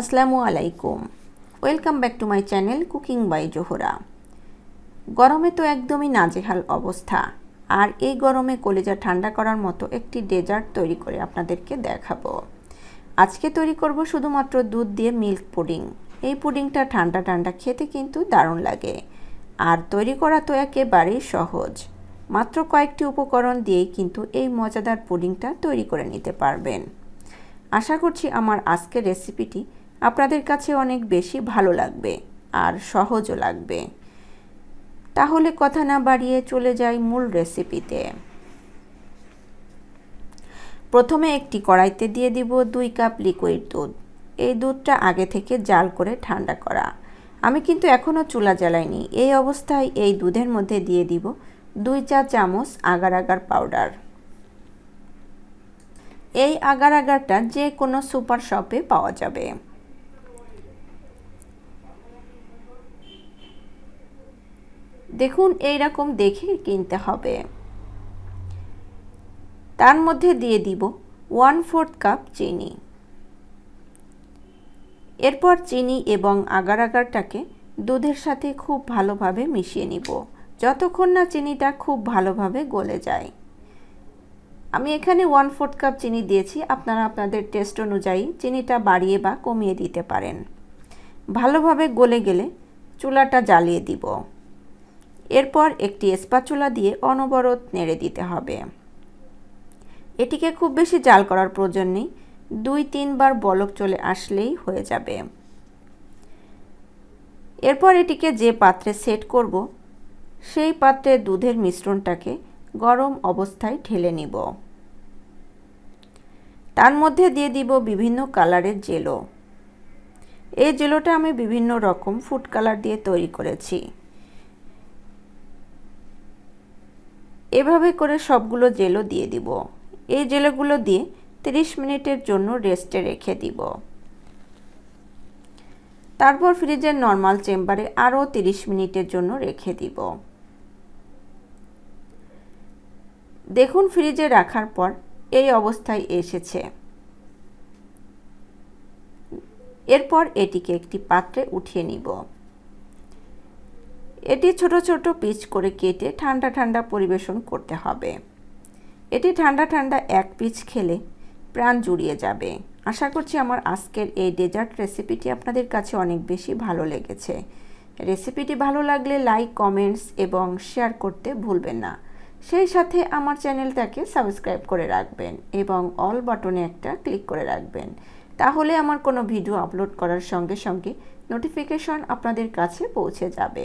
আসসালামু আলাইকুম। Welcome back to my channel cooking by Zohra গরমে তো একদমই নাজেহাল অবস্থা। আর এই গরমে কলেজা ঠান্ডা করার মতো একটি ডেজার্ট তৈরি করে আপনাদেরকে দেখাবো। আজকে তৈরি করব শুধুমাত্র দুধ দিয়ে মিল্ক পুডিং এই পুডিংটা ঠান্ডা ঠান্ডা খেতে কিন্তু দারুণ লাগে। আর তৈরি করা তো একেবারেই সহজ। মাত্র কয়েকটি উপকরণ দিয়েই কিন্তু এই মজাদার পুডিংটা তৈরি করে নিতে পারবেন। আশা করছি আমার আজকের রেসিপিটি আপনাদের কাছে অনেক বেশি ভালো লাগবে আর সহজও লাগবে। তাহলে কথা না বাড়িয়ে চলে যাই মূল রেসিপিতে প্রথমে একটি কড়াইতে দিয়ে দিব দুই কাপ লিকুইড দুধ। এই দুধটা আগে থেকে জাল করে ঠান্ডা করা। আমি কিন্তু এখনও চুলা জ্বালাইনি। এই অবস্থায় এই দুধের মধ্যে দিয়ে দিব দুই চা চামচ আগার আগার পাউডার এই আগার আগারটা যে কোনো সুপার শপে পাওয়া যাবে। দেখুন এই রকম দেখে কিনতে হবে। তার মধ্যে দিয়ে দিব ওয়ান ফোর্থ কাপ চিনি। এরপর চিনি এবং আগার আগারটাকে দুধের সাথে খুব ভালোভাবে মিশিয়ে নিব। যতক্ষণ না চিনিটা খুব ভালোভাবে গলে যায়। আমি এখানে ওয়ান ফোর্থ কাপ চিনি দিয়েছি, আপনারা আপনাদের টেস্ট অনুযায়ী চিনিটা বাড়িয়ে বা কমিয়ে দিতে পারেন। ভালোভাবে গলে গেলে চুলাটা জ্বালিয়ে দিব। এরপর একটি স্পাচুলা দিয়ে অনবরত নেড়ে দিতে হবে। এটিকে খুব বেশি জাল করার প্রয়োজন নেই, দুই তিনবার বলক চলে আসলেই হয়ে যাবে। এরপর এটিকে যে পাত্রে সেট করব, সেই পাত্রে দুধের মিশ্রণটাকে গরম অবস্থায় ঢেলে নিব। তার মধ্যে দিয়ে দিব বিভিন্ন কালারের জেলো। এই জেলোটা আমি বিভিন্ন রকম ফুড কালার দিয়ে তৈরি করেছি। এভাবে করে সবগুলো জেলো দিয়ে দিব। এই জেলোগুলো দিয়ে 30 মিনিটের জন্য রেস্টে রেখে দিব। তারপর ফ্রিজের নর্মাল চেম্বারে আরও 30 মিনিটের জন্য রেখে দিব। দেখুন ফ্রিজে রাখার পর এই অবস্থায় এসেছে। এরপর এটিকে একটি পাত্রে উঠিয়ে নিব। এটি ছোট ছোট পিচ করে কেটে ঠান্ডা ঠান্ডা পরিবেশন করতে হবে। এটি ঠান্ডা ঠান্ডা এক পিচ খেলে প্রাণ জুড়িয়ে যাবে। আশা করছি আমার আজকের এই ডেজার্ট রেসিপিটি আপনাদের কাছে অনেক বেশি ভালো লেগেছে। রেসিপিটি ভালো লাগলে লাইক, কমেন্টস এবং শেয়ার করতে ভুলবেন না। সেই সাথে আমার চ্যানেলটাকে সাবস্ক্রাইব করে রাখবেন এবং অল বাটনে একটা ক্লিক করে রাখবেন। তাহলে আমার কোনো ভিডিও আপলোড করার সঙ্গে সঙ্গে নোটিফিকেশন আপনাদের কাছে পৌঁছে যাবে।